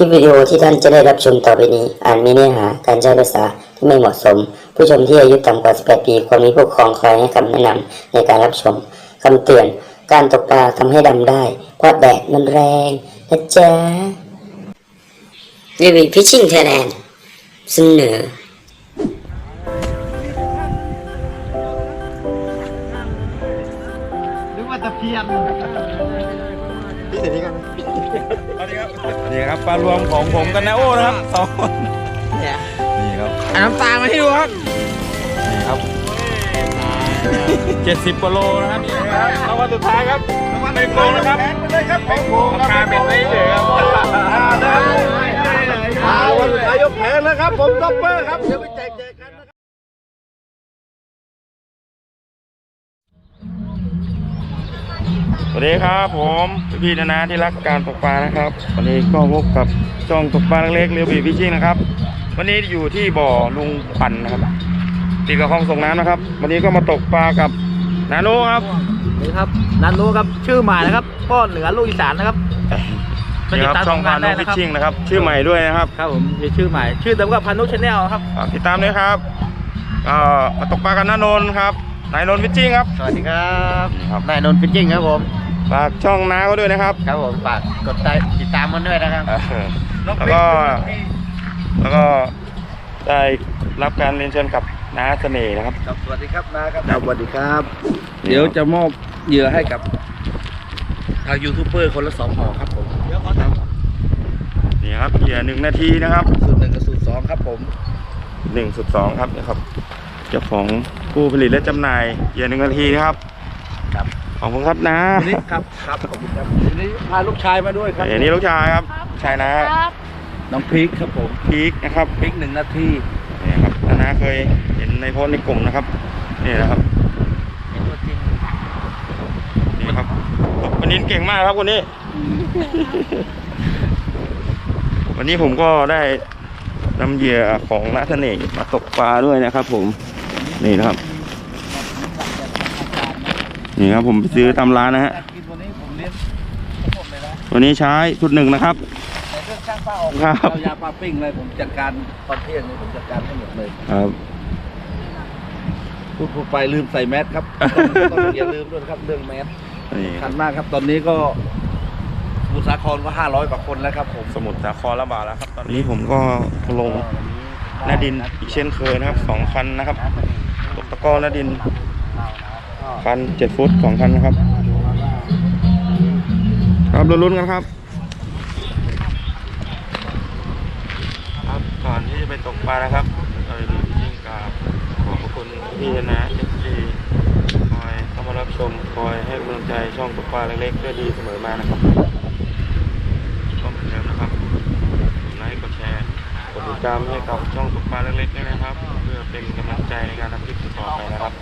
ลิปวิดีโอที่ท่านจะได้รับชมต่อไปนี้อาจมีเนื้อหาการใช้ภาษาที่ไม่เหมาะสม ผู้ชมที่อายุต่ำกว่า 18 ปีควรมีผู้ปกครองคอยให้คำแนะนำในการรับชมคำเตือน การตกปลาทำให้ดำได้ เพราะแดดมันแรงนะจ๊ะรีวิวพิชชิ่งไทยแลนด์เสนอนึกว่าตะเพียนสวัสดีครับสวัส ดีครับปลารวมของผมกันนะโอ้นะครับสองคนเนี่ยนี่ครับเอาน้ำตามาให้ดูครับนี่ครับเจ็ดสิบกว่าโลนะครับนี่นะครับรางวัลสุดท้ายครับหนึ่งโลนะครับเลยครับเป็นโลราคาเป็นไม่เหลือครับวันสุดท้ายยกแผงนะครับ ผมด็อปเปอร์ครับเดี๋ยวไปแจกแจกกัน สวัสดีครับผมพี่ๆนานาที่รักการตกปลานะครับ วันนี้ก็พบกับช่องตกปลาเล็กๆเรือบีฟิชชิ่งนะครับ วันนี้อยู่ที่บ่อลุงปั่นนะครับติดกับคลองส่งน้ำนะครับ วันนี้ก็มาตกปลากับนาโนครับนี่ครับนันรู้ครับชื่อใหม่นะครับพ่อเหนือลูกอีสานนะครับนี่ครับช่องพานุฟิชชิ่งนะครับ ชื่อใหม่ด้วยนะครับครับผมมีชื่อใหม่ ชื่อเต็มกับพานุชแนลครับฝากติดตามด้วยครับก็มาตกปลากันนานนท์ครับนายนนท์ฟิชชิ่งครับสวัสดีครับครับนายนนท์ฟิชชิ่งครับผม ฝากช่องน้าเขาด้วยนะครับ ครับผมฝากกดติดตามมันด้วยนะครับเออแล้วก็ แล้วก็ได้รับการเรียนเชิญกับน้าเสน่ห์นะครับครับสวัสดีครับนะครับสวัสดีครับนี่เดี๋ยวจะมอบเหยื่อให้กับทางยูทูบเบอร์คนละสองห่อครับผมนี่ครับเหยื่อหนึ่งนาทีนะครับสูตรหนึ่งกับสูตรสองครับผมหนึ่งสุดสองครับนี่ครับเจ้าของผู้ผลิตและจำหน่ายเหยื่อหนึ่งนาทีนะครับครับ ขอบคุณครับนะวันนี้ครับครับขอบคุณครับวันนี้พาลูกชายมาด้วยครับอันนี้ลูกชายครับชายนะน้องพีคครับผมพีคนะครับพีคหนึ่งนาทีนี่ครับนานาเคยเห็นในโพสต์ในกลุ่มนะครับนี่นะครับเป็นตัวจริงนี่ครับตกปลานินเก่งมากครับวันนี้ วันนี้ผมก็ได้นำเหยื่อของนักเสน่ห์มาตกปลาด้วยนะครับ ผมนี่นะครับ นี่ครับผมไปซื้อตามร้านนะฮะกินวันนี้ผมเลี้ยงทั้งหมดเลยนะวันนี้ใช้ชุดหนึ่งนะครับในเรื่องช่างป้าออกครับ เอายาปลาปิ้งเลยผมจัดการตอนเที่ยงนี่ผมจัดการให้หมดเลยครับ พูดพูดไปลืมใส่แมสครับต้องต้องอย่าลืมด้วยนะครับเรื่องแมสนี่สำคัญมากครับตอนนี้ก็สมุทรสาครก็ห้าร้อยกว่าคนแล้วครับผมสมุดสาครระบาดแล้วครับตอนนี้ผมก็ลงหน้าดินอีกเช่นเคยนะครับสองคันนะครับตกตะกร้อหน้าดิน คันเจ็ดฟุตสองคันนะครับ ครับลุ้นกันครับ ครับก่อนที่จะไปตกปลานะครับเราจะยิ่งกราบขอบพระคุณพี่นะเอฟซีคอยเข้ามารับชมคอยให้กำลังใจช่องตกปลาเล็กๆด้วยดีเสมอมานะครับก็เหมือนเดิมนะครับกดไลค์กดแชร์กดติดตามให้กับช่องตกปลาเล็กๆด้วยนะครับ เพื่อเป็นกำลังใจในการทำคลิปต่อไปนะครับ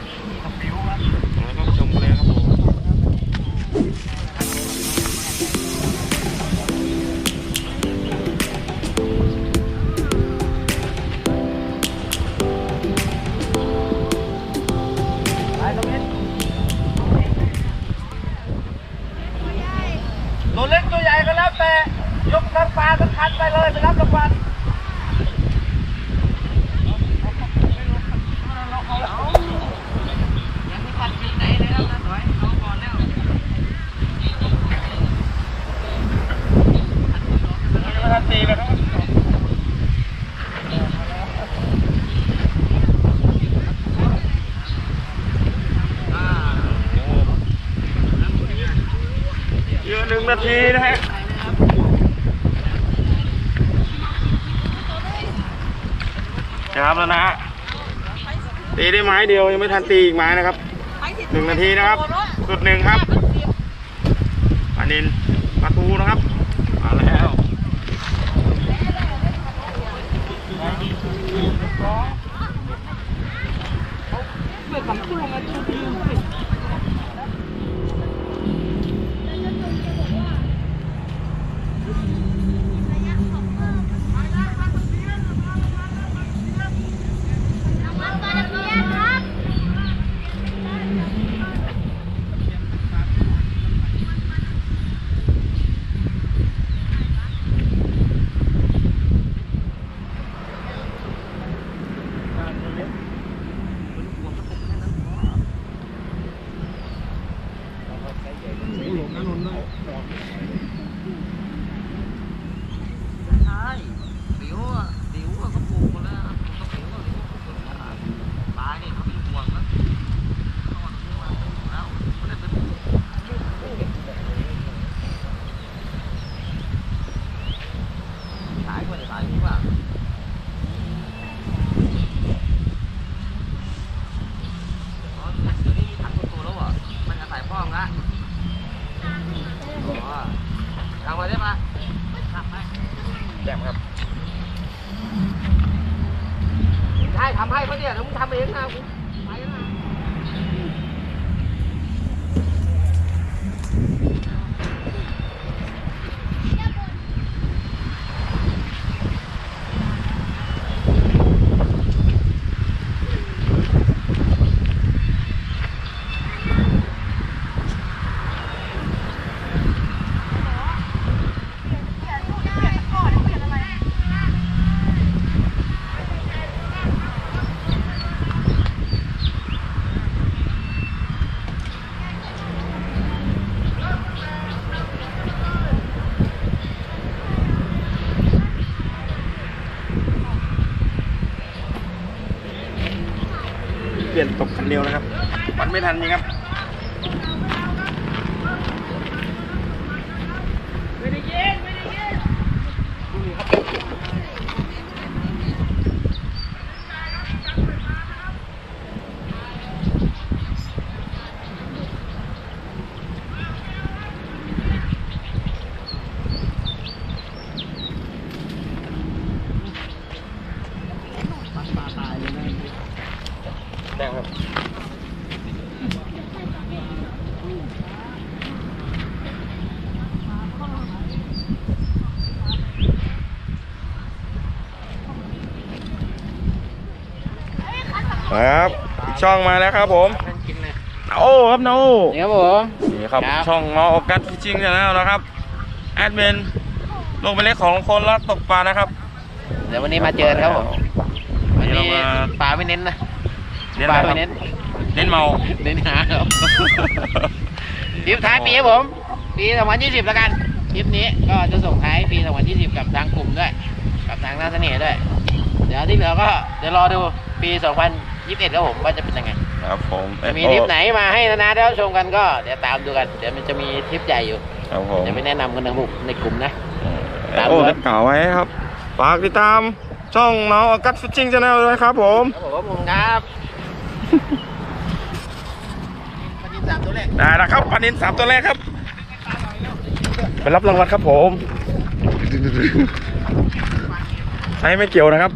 นึ่งนาทีนะฮะครับแล้วนะฮะตีได้ไม้เดียวยังไม่ทันตีอีกไม้นะครับหนึ่งนาทีนะครับ สุดหนึ่งครับ เปลี่ยนตกคันเร็วนะครับ มันไม่ทันจริงครับ แจ่มครับ ครับอีกช่องมาแล้วครับผมโอ้ครับนาโอนี่ครับผมนี่ครับครับช่องมาออกัสฟิชชิ่งแล้วนะครับแอดมินลงเป็นเล็กของคนรักตกปลานะครับ เดี๋ยววันนี้มาเจอกันครับผมวัวันนนี้นี้เรามาปลาไม่เน้นนะเน้นปอะลาไรคไม่รับเน้น เน้นเมาเน้นหาครับทริปท้ายปีครับผมปี2020แล้วกันทริปนี้ก็จะส่งท้ายปี 2020 กับทางกลุ่มด้วย กับทางหน้าเสน่ห์ด้วย เดี๋ยวที่เหลือก็เดี๋ยวรอดูปี 2021 ครับผมว่าจะเป็นยังไง ครับผมจะมีทริปไหนมาให้นาๆได้รับชมกันก็เดี๋ยวตามดูกัน เดี๋ยวมันจะมีทริปใหญ่อยู่ครับผมเดี๋ยวไปแนะนำกันในหมู่ในกลุ่มนะตามโอ้ดูครัได้บกล่าวไว้ครับฝากติดตามช่องน้องออกัสฟิชชิ่งชาแนลด้วยครับผมครับผมผมครับปฏิสามตัวแรกได้แล้วครับปลานินสามตัวแรกครับไปรับรางวัลครับผม ใช้ไม่เกี่ยวนะครับ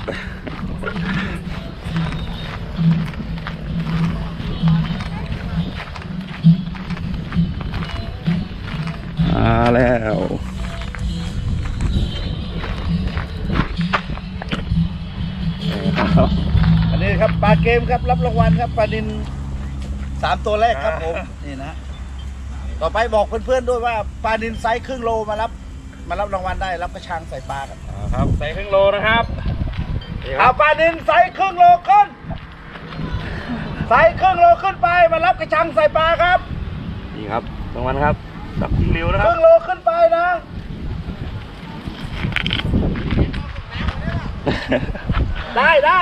เกมครับรับรางวัลครับปลานินสามตัวแรกครับผมนี่นะต่อไปบอกเพื่อนๆด้วยว่าปลานินไซส์ครึ่งโลมารับ มารับรางวัลได้รับกระชังใส่ปลาครับครับใส่ครึ่งโลนะครับนี่คเอารับปลานินไซส์ครึ่งโลขึ้นไซส์ครึ่งโลขึ้นไปมารับกระชังใส่ปลาครับนี่ครับรางวัลครับดับทิ้งเร็วนะคครับรึ่งโลขึ้นไปนะได้ได้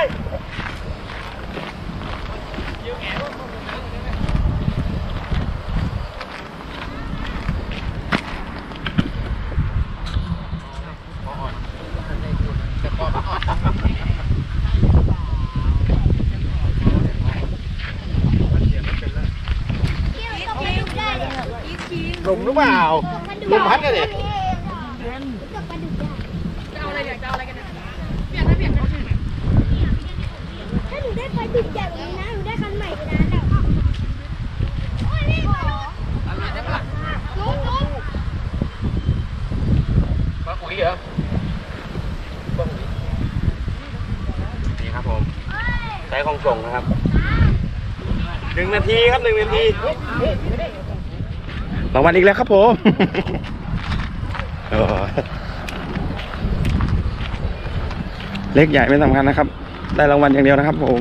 หลุมหรือเปล่าหลุมพัดกันดิ ถ้าหนูได้ไปดุใหญ่กว่านี้นะ หนูได้คันใหม่ไปนานแล้วโอ้ยนี่มาลุงลุง ปลาอุ๋ยเหรอ นี่ครับผมใช้ ของส่งนะครับหนึ่งนาทีครับหนึ่งนาทีรางวัลอีกแล้วครับผมเล็กใหญ่ไม่สำคัญนะครับ ได้รางวัลอย่างเดียวนะครับผม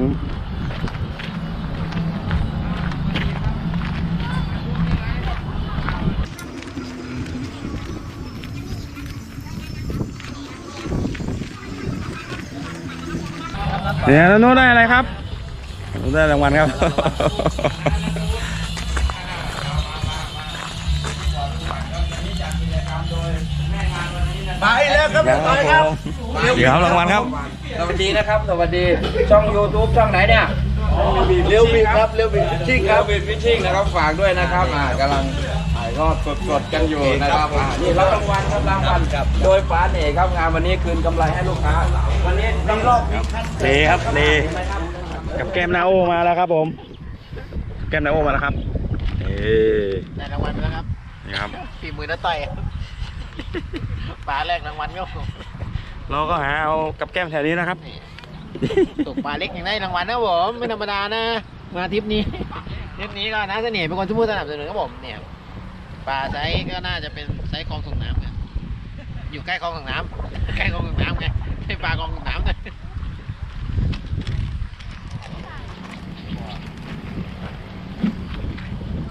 เดี๋ยวแล้วโน้ตได้อะไรครับโน้ตได้รางวัลครับนมาอีกแล้วครับต่อยครับเดี๋ยวครับรางวัลครับ สวัสดีนะครับ สวัสดี ช่อง YouTube ช่องไหนเนี่ย เร็วบิดครับ เร็วบิดชิ่งคครัรับบเป็นฟิชชิ่งนะครับ ฝากด้วยนะครับ อ่ากำลัง ถ่ายทอดสดๆกันอยู่นะครับอ่านี่รับรางวัลครับรางวัลครับโดยฟ้าเอกครับงานวันนี้คืนกำไรให้ลูกค้า วันนี้มีรอบเลครับเลกับแก้มนาโอมาแล้วครับผม แก้มนาโอมาแล้วครับเอ้ได้รางวัลไปแล้วครับนี่ครับฝีมือน้าต่อยปลาแรกรางวัลก็เราก็หาเอากับแก้มแถวนี้นะครับตกปลาเล็กอย่างได้รางวัลนะผมไม่ธรรมดานะ มาทริปนี้ทริปนี้ก็น้าเสน่ห์เป็นคนที่พูดสนับสนุนครับผมเนี่ย ปลาไซส์ก็น่าจะเป็นไซส์คลองส่งน้ำเนี่ยอยู่ใกล้คลองส่งน้ำใกล้คลองส่งน้ำไงให้ปลาคลองส่งน้ำเลย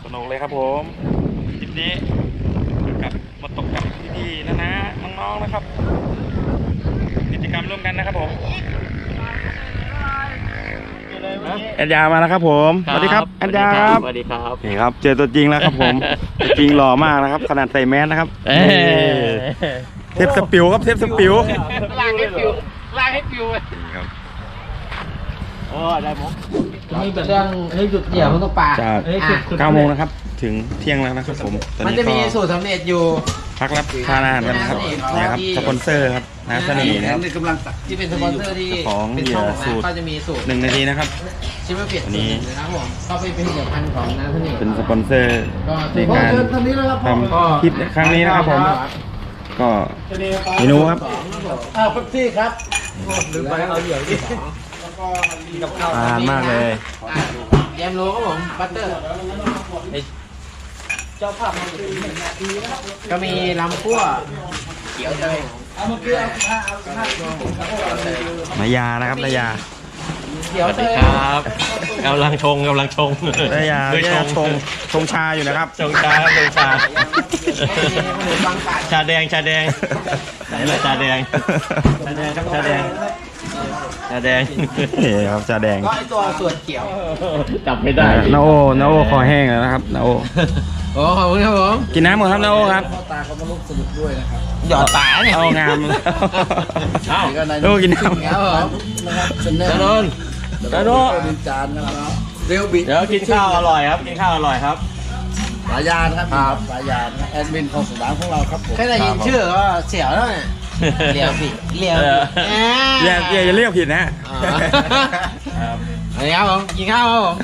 สนุกเลยครับผมทริปนี้กับมาตกกับพี่ๆนะนะน้องๆนะครับ กิจกรรมร่วมกันนะครับผมแอดยามาแล้วครับผม สวัสดีครับแอดยาครับ สวัสดีครับ นี่ครับ เจอตัวจริงแล้วครับผมตัว จริงหล่อมากนะครับ ขนาดใส่แมสนะครับนี่เทปสปิวครับเทปสปิวลากให้ปิวลากให้ปิวนี่ครับมีเรื่องเฮ้ยจุดเดี่ยวมันต้องปลาจาก9โมงนะครับ ถึงเที่ยงแล้วนะครับผมตอนมันนี้จะมีก็สูตรสำเร็จอยู่ พักรับทานอาหารกันนะครับนี่ครับสปอนเซอร์ครับน้ำเสน่ห์นะครับ นี่กำลังตักที่เป็นสปอนเซอร์ที่ของเป็นช่องเหยื่อสูตรนะก็จะมีสูตรหนึ่งนาทีนะครับ ชิมเปลี่ยนอันนี้นะครับผมก็เป็นผลิตภัณฑ์ของน้ำเสน่ห์เป็นสปอนเซอร์ก็ในการทางนี้นะครับทำคลิปครั้งนี้นะครับผม ก็เมนูครับอ้าวเป๊ปซี่ครับลืมไปเอาเหลืองดิทานมากเลย อะแยมโลครับผมบัตเตอร์ ก็มีลำคั่วเขียวเตยนายานะครับนายาเขียวเตยครับกำลังชงกำลังชงนายาด้วยเนี่ยชงชงชงชาอยู่นะครับ ชงชาครับชงชาชาแดงชาแดงไหนล่ะชาแดงชาแดงครับชาแดงชาแดงนี่ครับชาแดงก็ไอตัวส่วนเขียวจับไม่ได้นาโอนาโอคอแห้งแล้วนะครับนาโอ โอ้ขอบคุณครับผมกินน้ำก่อนครับนาโอครับหยอดตาเนี่ยเอางามเอ้านาโอกินน้ครับผมจานนท์จานนท์เป็นจานนะครับเร็วบิดเดี๋ยวกินข้าวอร่อยครับกินข้าวอร่อยครับสายานครับสายานแอดมินของสนามของเราครับผมแค่ได้ยินชื่อก็เสียวแล้วเนี่ยเลียวผิดเลียวผิดำอย่าอย่าอย่าเรียกผิดนะครับนี่ครับผมกินข้าวครับผม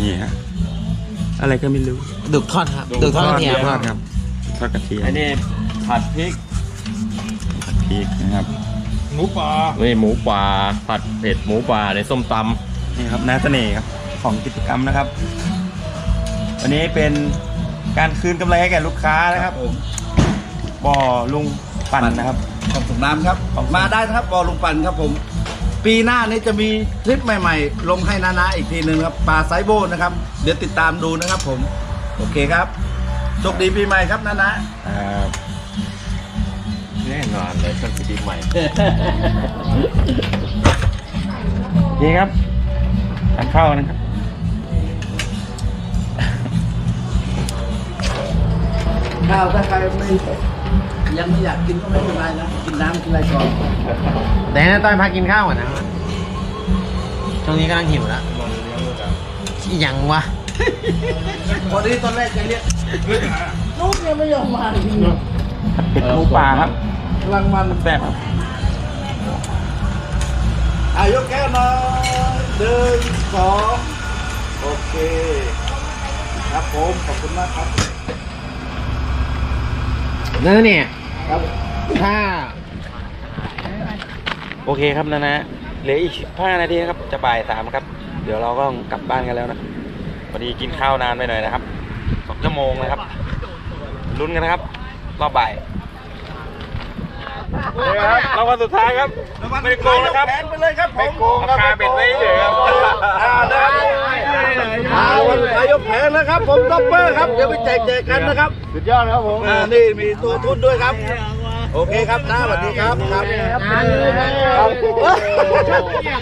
นี่ฮะ อะไรก็ไม่รู้ดุกทอดครับดุกทอดกระเทียมทอดครับทอดกระเทียมอันนี้ผัดพริกผัดพริกนะครับหมูป่านี่หมูป่าผัดเผ็ดหมูป่าในส้มตนี่ครับน้าเสน่ห์ครับของกิจกรรมนะครับ วันนี้เป็นการคืนกำไรให้แก่ลูกค้านะครับบ่อลุงปั่นนะครับของสนามครับ มาได้นะครับบอลลุงปันครับผม ปีหน้านี้จะมีคลิปใหม่ ๆ ลงให้นานาอีกทีหนึ่งครับปลาไซโบนะครับ เดี๋ยวติดตามดูนะครับผม โอเคครับโชคดีปีใหม่ครับนานาำแน่นอนเลยช่วงปีใหม่นี่ครับทานข้าวนะครับ ข้าวถ้าใครไม่ ยังไม่อยากกินก็ไม่เป็นไรนะ กินน้ำกินอะไรก่อนแต่นะต้อยพักกินข้าวก่อนนะช่วงนี้กำลังหิวแล้วอีหยังวะพอดีตอนแรกจะเรียกลูกยังไม่ยอมมาจริงเป็ดหมูป่าครับกำลังมันแซ่บครับอายกแก้วหน่อยหนึ่งสองโอเค ครับผม ขอบคุณมากครับ นั่นเนี่ย ครับถ้าโอเคครับนะนะเหลืออีก5นาทีนะครับ จะบ่ายสามครับ เดี๋ยวเราก็กลับบ้านกันแล้วนะพอดีกินข้าวนานไปหน่อยนะครับสองชั่วโมงนะครับลุ้นกันนะครับรอบบ่าย นี่ครับรางวัลสุดท้ายครับไม่ได้โกงนะครับแผนไปเลยครับผมไม่โกงครับราคาเบ็ดไว้เฉยครับอ่านะครับอ่าวันสุดท้ายยกแผงนะครับ ผมด็อปเปอร์ครับ เดี๋ยวไปแจกแจกกันนะครับ สุดยอดครับผมอ่านี่มีตัวทุนด้วยครับ โอเคครับน้าสวัสดีครับครับน้าเลยนะ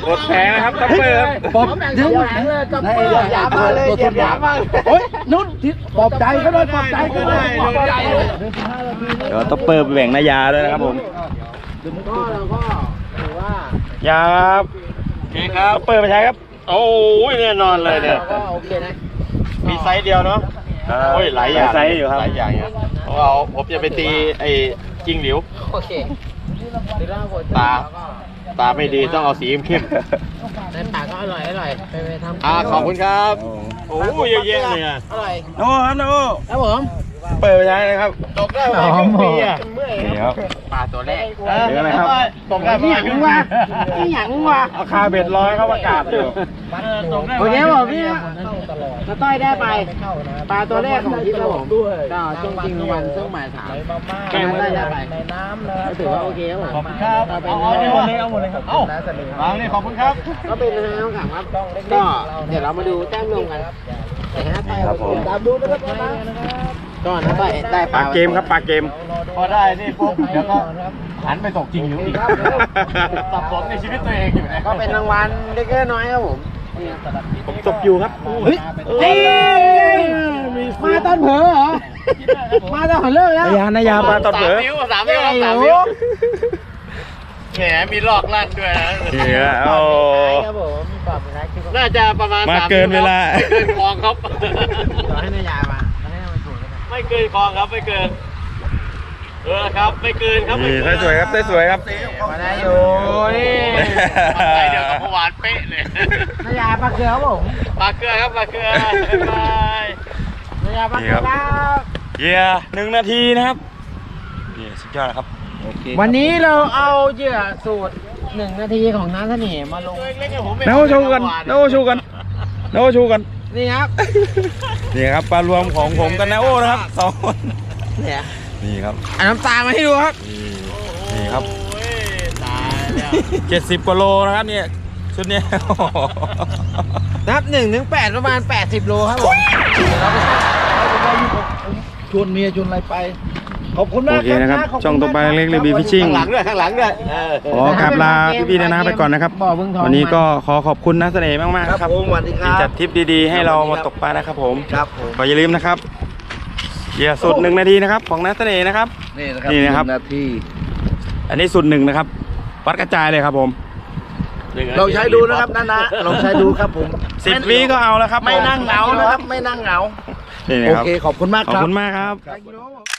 กดแผงนะครับทัพเปอร์ครับปอบดึงมาเลยกับเปิดยามาเลยเหยียบยามาโอ้ยนุ่นทิศปอบใจก็ได้ปอบใจก็ได้ปอบใจเดี๋ยวทัพเปอร์ไปแบ่งนายาด้วยนะครับผมก็เราก็ถือว่ายาครับโอเคครับทัพเปอร์ไปใช้ครับ โอ้ยแน่นอนเลยเนี่ยเราก็โอเคนะมีไซส์เดียวเนาะโอ้ยหลายอย่างไซส์อยู่ครับหลายอย่างเพราะเอาผมจะไปตีไอ้ จิงหลิว โอเคดีแล้วผมตา ตาไม่ดีต้องเอาสีเข้มในปากก็อร่อยอร่อยไปไปทำอ่าขอบคุณครับ โอ้ยเยอะแยะเลยอะอร่อยโอ้ครับนะโอ้ครับผม เปิดไปใช้นะครับตกได้ประมาณครึ่งปีอะนี่ครับปลาตัวแรกเดี๋ยวอะไรครับตกได้ประมาณครึ่งวันนี่หยังวะเอาคาเบ็ดร้อยเขาประกาศอยู่โอเคผมพี่นาต้อยได้ไปปลาตัวแรกของทริปครับผมก็ช่วงจริงวันช่วงบ่ายสามก็นาต้อยได้ไปในน้ำเลยถือว่าโอเคครับผมครับก็เป็นเอาเอาเลยเอาหมดเลยครับเอ้าเอาเลยขอบคุณครับ ก็เป็นนะน้องขังครับก็เดี๋ยวเรามาดูแต้มรวมกันแต่ฮะต้อยตามดูนะครับ ก็นาต้อยได้ปปลาลาเกมครับปลาเกม พอได้นี่ปุ๊บเดี๋ยวก็หันไปตกจริงอยู่อีกสับสนในชีวิตตัวเองอยู่นะก็เป็นรางวัลเล็กๆน้อยๆครับผมผมตบอยู่ครับเฮ้ยนี่มาตอนเผลอเหรอมาตอนเผลอเลิกแล้วนายานายาปลาตอดเผลอสามนิ้วครับสามนิ้วแหมมีลอกลั่นด้วยนะนี่ฮะโอ้ครับผมปรับนะคิดว่าน่าจะประมาณมาสเกินเวลาไม่เกินคลองครับต่อให้นายามา ไม่เกินคลองครับไม่เกิน เออครับไม่เกินครับนี่ไม่ได้เกินสวยครับได้สวยครับ มาได้อยู่นี่ไปเดียวกับเมื่อวานเป๊ะเลยนายาปลาเกลือครับผมปลาเกลือครับปลาเกลือบ๊ายบายนายาปลาเกลือครับเยียหนึ่งนาทีนะครับนี่สุดยอดนะครับ วันนี้เราเอาเหยื่อสูตรหนึ่งนาทีของน้าเสน่ห์มาลง เล็กๆผมไม่โน้ชูกันโน้ชูกันโน้ชูกัน นี่ครับ นี่ครับปลารวมของผมกับนาโอ้นะครับสองคนเนี่ยนี่ครับเอาน้ำตาลมาให้ดูครับนี่นี่ครับโอ้ยตายแล้วเจ็ดสิบกว่าโลนะครับเนี่ยชุดเนี้ยนับหนึ่งถึงแปดประมาณ80โลครับผมชวนเมียชวนอะไรไป ขอบคุณมากโอเคนะครับขบณช่องต่อไปเล็กๆเลย Bee Fishing ข้างหลังด้วยข้างหลังด้วยเออขอกราบลาพี่ๆนะนะไปก่อนนะครับ บ่อบึงทอง วันนี้ก็ขอขอบคุณนักเสน่ห์มากๆครับนะครับผมสวัสดีคที่รับจัดทริปดีๆ ให้เรามาตกปลานะครับผมครับผม ก็อย่าลืมนะครับเหยื่อสุดหนึ่งนาทีนะครับ ของนักเสน่ห์นะครับ นี่นะครับนี่นะครับ หงนาทีอันนี้สุดหนึ่งนะครับ วัดกระจายเลยครับผมลองใช้ดูนะครับนานะลองใช้ดูครับผมสิบวิก็เอาแล้วครับไม่ผนั่งเหงานะครับไม่นั่งเหงา นี่โอนะครับเคขอบคุณมากขอบครับ คุณมากครับกิโลครับผม